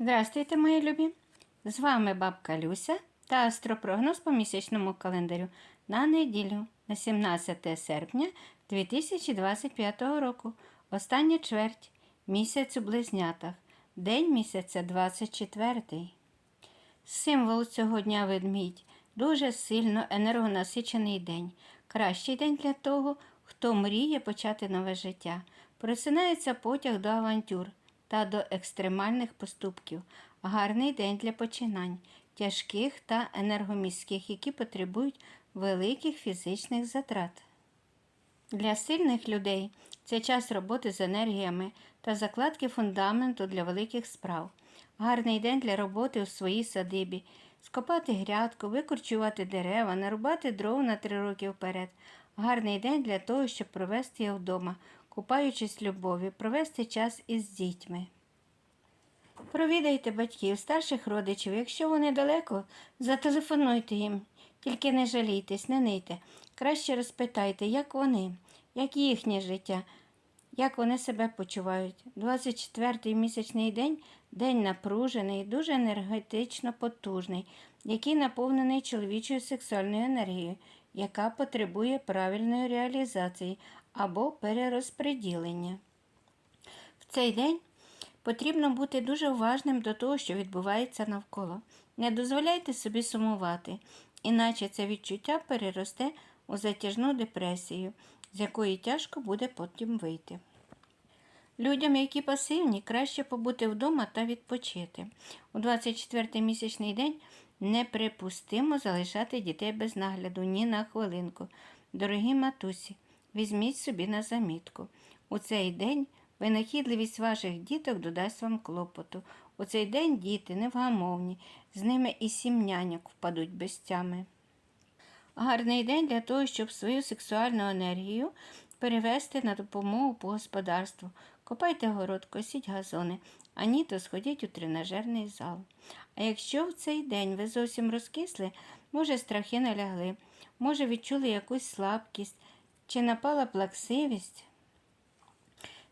Здравствуйте, мої любі! З вами бабка Люся та астропрогноз по місячному календарю на неділю на 17 серпня 2025 року. Остання чверть місяць у близнятах. День місяця 24. Символ цього дня ведмідь. Дуже сильно енергонасичений день. Кращий день для того, хто мріє почати нове життя. Просинається потяг до авантюр та до екстремальних поступків. Гарний день для починань, тяжких та енергоміських, які потребують великих фізичних затрат. Для сильних людей це час роботи з енергіями та закладки фундаменту для великих справ. Гарний день для роботи у своїй садибі, скопати грядку, викорчувати дерева, нарубати дров на три роки вперед. Гарний день для того, щоб провести його вдома, купаючись в любові, провести час із дітьми. Провідайте батьків, старших родичів, якщо вони далеко, зателефонуйте їм. Тільки не жалійтесь, не нийте. Краще розпитайте, як вони, як їхнє життя, як вони себе почувають. 24-й місячний день день напружений, дуже енергетично потужний, який наповнений чоловічою сексуальною енергією, яка потребує правильної реалізації або перерозпреділення. В цей день Потрібно бути дуже уважним до того, що відбувається навколо. Не дозволяйте собі сумувати, іначе це відчуття переросте у затяжну депресію, з якої тяжко буде потім вийти. Людям, які пасивні, краще побути вдома та відпочити. У 24-й місячний день неприпустимо залишати дітей без нагляду ні на хвилинку. Дорогі матусі, візьміть собі на замітку. У цей день Винахідливість ваших діток додасть вам клопоту. У цей день діти невгамовні, з ними і сім няньок впадуть без тями. Гарний день для того, щоб свою сексуальну енергію перевести на допомогу по господарству. Копайте город, косіть газони, а ні, то сходіть у тренажерний зал. А якщо в цей день ви зовсім розкисли, може, страхи налягли, може, відчули якусь слабкість, чи напала плаксивість,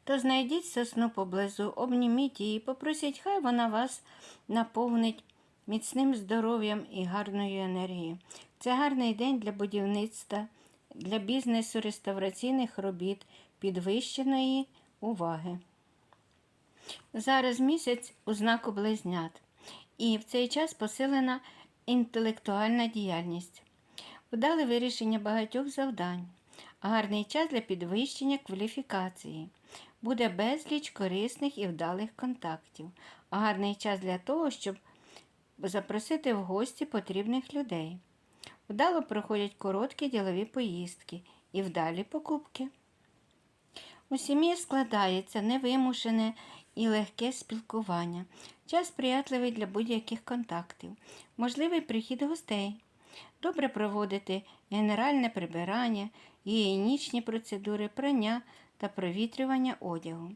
то знайдіть сосну поблизу, обніміть її, попросіть, хай вона вас наповнить міцним здоров'ям і гарною енергією. Це гарний день для будівництва, для бізнесу реставраційних робіт, підвищеної уваги. Зараз місяць у знаку близнят, і в цей час посилена інтелектуальна діяльність. Вдали вирішення багатьох завдань, гарний час для підвищення кваліфікації. Буде безліч корисних і вдалих контактів, гарний час для того, щоб запросити в гості потрібних людей. Вдало проходять короткі ділові поїздки і вдалі покупки. У сім'ї складається невимушене і легке спілкування, час сприятливий для будь-яких контактів, можливий прихід гостей, добре проводити генеральне прибирання, гігієнічні процедури, прання та провітрювання одягу.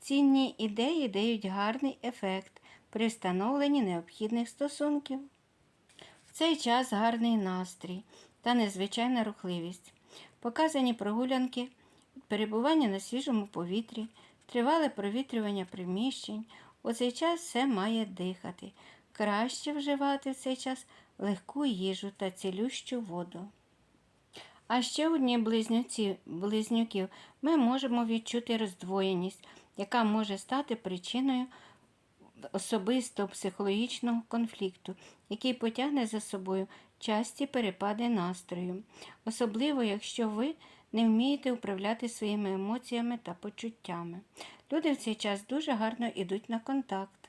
Цінні ідеї дають гарний ефект при встановленні необхідних стосунків. В цей час гарний настрій та незвичайна рухливість, показані прогулянки, перебування на свіжому повітрі, тривале провітрювання приміщень. У цей час все має дихати. Краще вживати в цей час легку їжу та цілющу воду. А ще у дні близнюків ми можемо відчути роздвоєність, яка може стати причиною особистого психологічного конфлікту, який потягне за собою часті перепади настрою, особливо, якщо ви не вмієте управляти своїми емоціями та почуттями. Люди в цей час дуже гарно йдуть на контакт.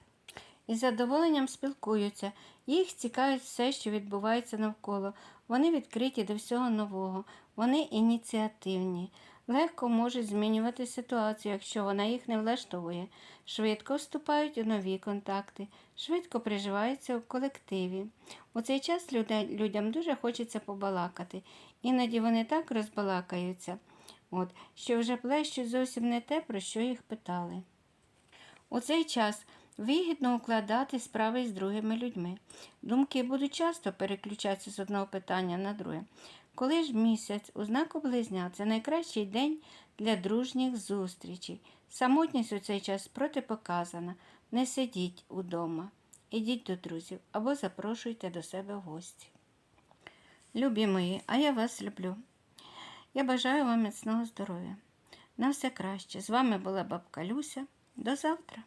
Із задоволенням спілкуються, їх цікавить все, що відбувається навколо. Вони відкриті до всього нового, вони ініціативні, легко можуть змінювати ситуацію, якщо вона їх не влаштовує, швидко вступають у нові контакти, швидко приживаються у колективі. У цей час людям дуже хочеться побалакати, іноді вони так розбалакаються, от, що вже плещуть зовсім не те, про що їх питали. У цей час Вигідно укладати справи з другими людьми. Думки будуть часто переключатися з одного питання на друге. Коли ж місяць у знаку близня це найкращий день для дружніх зустрічей. Самотність у цей час протипоказана. не сидіть удома. Ідіть до друзів або запрошуйте до себе в гості. Любі мої, а я вас люблю. Я бажаю вам міцного здоров'я. На все краще. З вами була бабка Люся. До завтра.